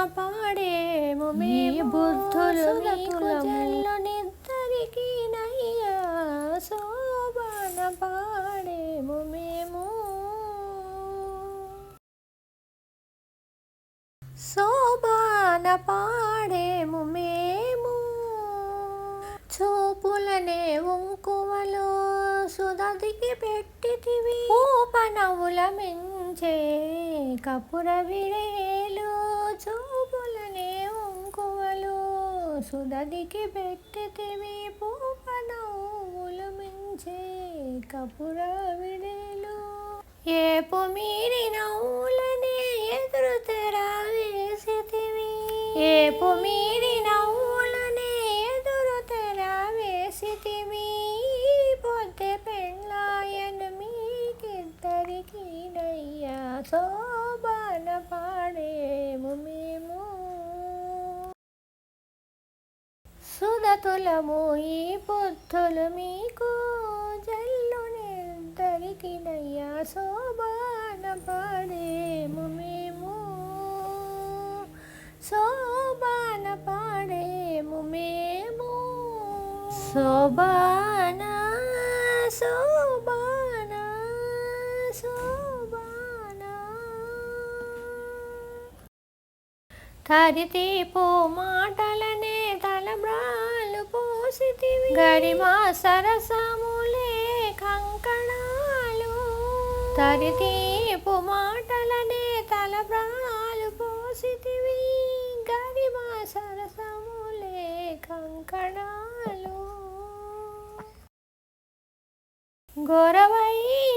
కాపాడేము మీ బుద్ధులు నిద్దరికి నయ్యా శోభన పాడేము మేము. శోభాన పాడేము మేము. చూపులనే ఉంకువలు సుదదికి పెట్టితివి. ఊపనవుల మించే కపుర విరేలు చూపులనే ఉంకువలు సుదదికి పెట్టితివి పూపనవులు మించే కపుర విడేలు. ఏపు మీరి నవ్వులనే ఎదురు తెరవేసితివి ఏపు మీరి నవ్వులనే ఎదురు తెరవేసితివి పొద్దు పెళ్ళాయను మీకిద్దరికి నయ్యా సో పాడేము మేము సుదతులము ఈ పొత్తులు మీకు జల్లు నయ్యా శోభాన పాడేము మేము. శోభాన పాడేము మేము. శోభాన శోభాన శోభాన తరితీపు మాటలనే తలబ్రాలు పోసితివి గరిమా సరసములే కంకణాలు. తరితీపు మాటలనే తలబ్రాలు పోసితివి. గరిమా సరసములే కంకణాలు. గొరవై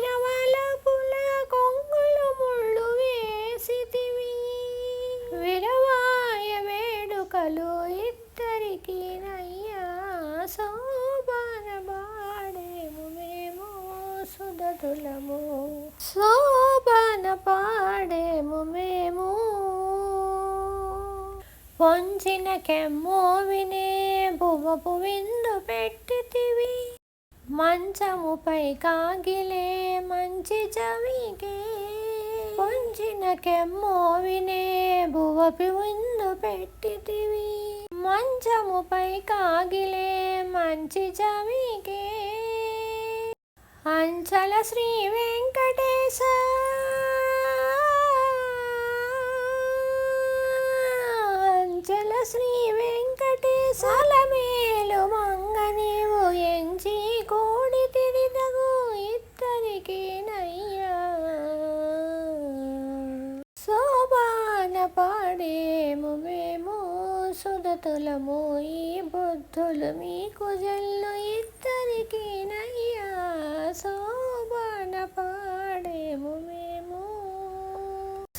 శోభన మేము సుదతులము శోభన పాడేము మేము పొంచిన కెమ్మో వినే బువ్వపు విందు పెట్టితివి. మంచముపై కాగిలే మంచి చవికే. పొంచిన కెమ్మో వినే బువపి విందు పెట్టితివి. మంచముపై కాగిలే మంచి జమికే అంచల శ్రీ వెంకటేశ. అంచల శ్రీ వెంకటేశ. మోదతులమోయి బుద్ధులు మీకు జల్లు ఇద్దరికీ నయ్యా. శోభన పాడేము మేము.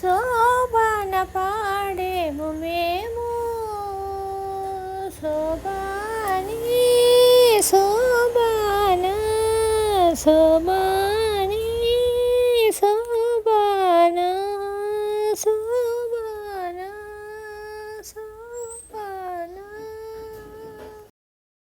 శోభన పాడేము మేము. శోభాని శోభాన శోభాని శోభాన శోభ